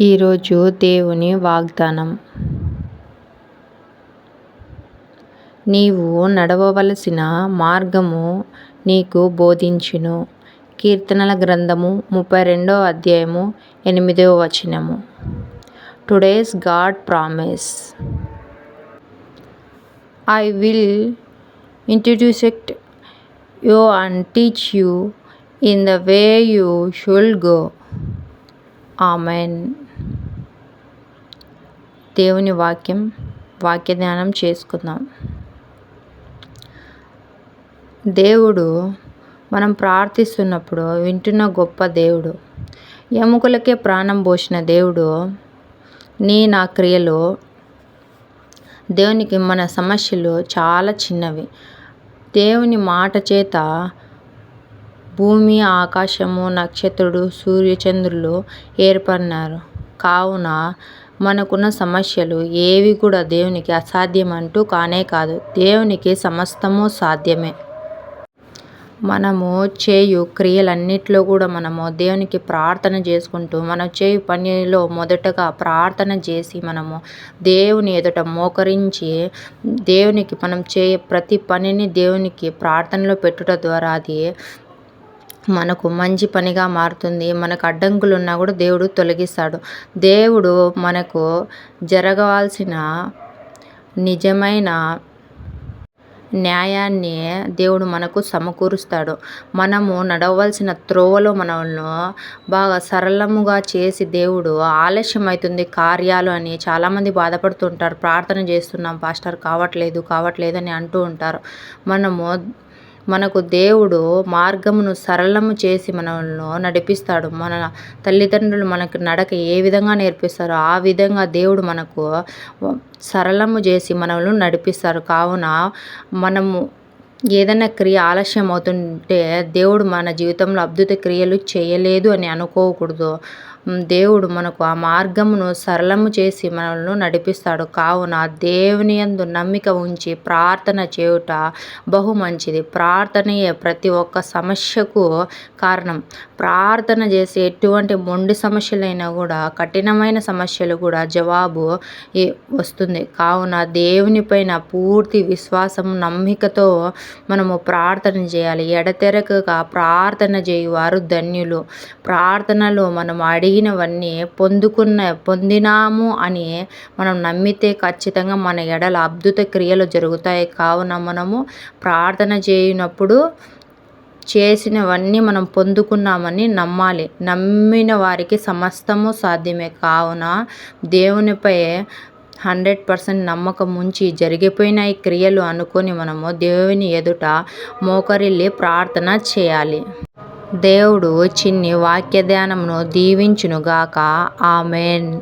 ఈరోజు దేవుని వాగ్దానం. నీవు నడవవలసిన మార్గము నీకు బోధించును. కీర్తనల గ్రంథము ముప్పై రెండో అధ్యాయము ఎనిమిదవ వచనము. Today's God promise I will instruct you and teach you in the way you shall go amen. దేవుని వాక్యం వాక్య ధ్యానం చేసుకుందాం. దేవుడు మనం ప్రార్థిస్తున్నప్పుడు వింటున్న గొప్ప దేవుడు ఎముకలకే ప్రాణం పోసిన దేవుడు నీ నా క్రియలు దేవునికి మన సమస్యలు చాలా చిన్నవి. దేవుని మాట చేత భూమి ఆకాశము నక్షత్రుడు సూర్యచంద్రులు ఏర్పడినారు. కావున మనకున్న సమస్యలు ఏవి కూడా దేవునికి అసాధ్యం అంటూ కానే కాదు. దేవునికి సమస్తము సాధ్యమే. మనము చేయు క్రియలన్నిట్లో కూడా మనము దేవునికి ప్రార్థన చేసుకుంటూ మనం చేయు పనిలో మొదటగా ప్రార్థన చేసి మనము దేవుని ఎదుట మోకరించి దేవునికి మనం చేయ ప్రతి పనిని దేవునికి ప్రార్థనలో పెట్టుట ద్వారా అది మనకు మంచి పనిగా మారుతుంది. మనకు అడ్డంకులు ఉన్నా కూడా దేవుడు తొలగిస్తాడు. దేవుడు మనకు జరగవలసిన నిజమైన న్యాయాన్ని దేవుడు మనకు సమకూరుస్తాడు. మనము నడవలసిన త్రోవలో మనల్ని బాగా సరళముగా చేసి దేవుడు ఆలస్యం అవుతుంది కార్యాలు అని చాలామంది బాధపడుతుంటారు. ప్రార్థన చేస్తున్నాం పాస్టర్ కావట్లేదు కావట్లేదు అని అంటూ ఉంటారు. మనము మనకు దేవుడు మార్గమును సరళము చేసి మనల్ని నడిపిస్తాడు. మన తల్లిదండ్రులు మనకు నడక ఏ విధంగా నేర్పిస్తారో ఆ విధంగా దేవుడు మనకు సరళము చేసి మనల్ని నడిపిస్తారు. కావున మనము ఏదైనా క్రియ ఆలస్యం అవుతుంటే దేవుడు మన జీవితంలో అద్భుత క్రియలు చేయలేదు అని అనుకోకూడదు. దేవుడు మనకు ఆ మార్గమును సరళము చేసి మనల్ని నడిపిస్తాడు. కావున దేవుని యందు నమ్మిక ఉంచి ప్రార్థన చేయుట బహు మంచిది. ప్రార్థనయే ప్రతి ఒక్క సమస్యకు కారణం. ప్రార్థన చేసి ఎటువంటి మొండి సమస్యలైనా కూడా కఠినమైన సమస్యలు కూడా జవాబు వస్తుంది. కావున దేవుని పైన పూర్తి విశ్వాసం నమ్మికతో మనము ప్రార్థన చేయాలి. ఎడతెరకగా ప్రార్థన చేయువారు ధన్యులు. ప్రార్థనలో మనం అడిగినవన్నీ పొందుకున్న పొందినాము అని మనం నమ్మితే ఖచ్చితంగా మన ఎడల అద్భుత క్రియలు జరుగుతాయి. కావున మనము ప్రార్థన చేయనప్పుడు చేసినవన్నీ మనం పొందుకున్నామని నమ్మాలి. నమ్మిన వారికి సమస్తము సాధ్యమే. కావున దేవునిపై హండ్రెడ్ పర్సెంట్ నమ్మకం ఉంచి జరిగిపోయిన ఈ క్రియలు అనుకొని మనము దేవుని ఎదుట మోకరిల్లి ప్రార్థన చేయాలి. దేవుడు చిన్ని వాక్య ధ్యానమును దీవించునుగాక. ఆమెన్.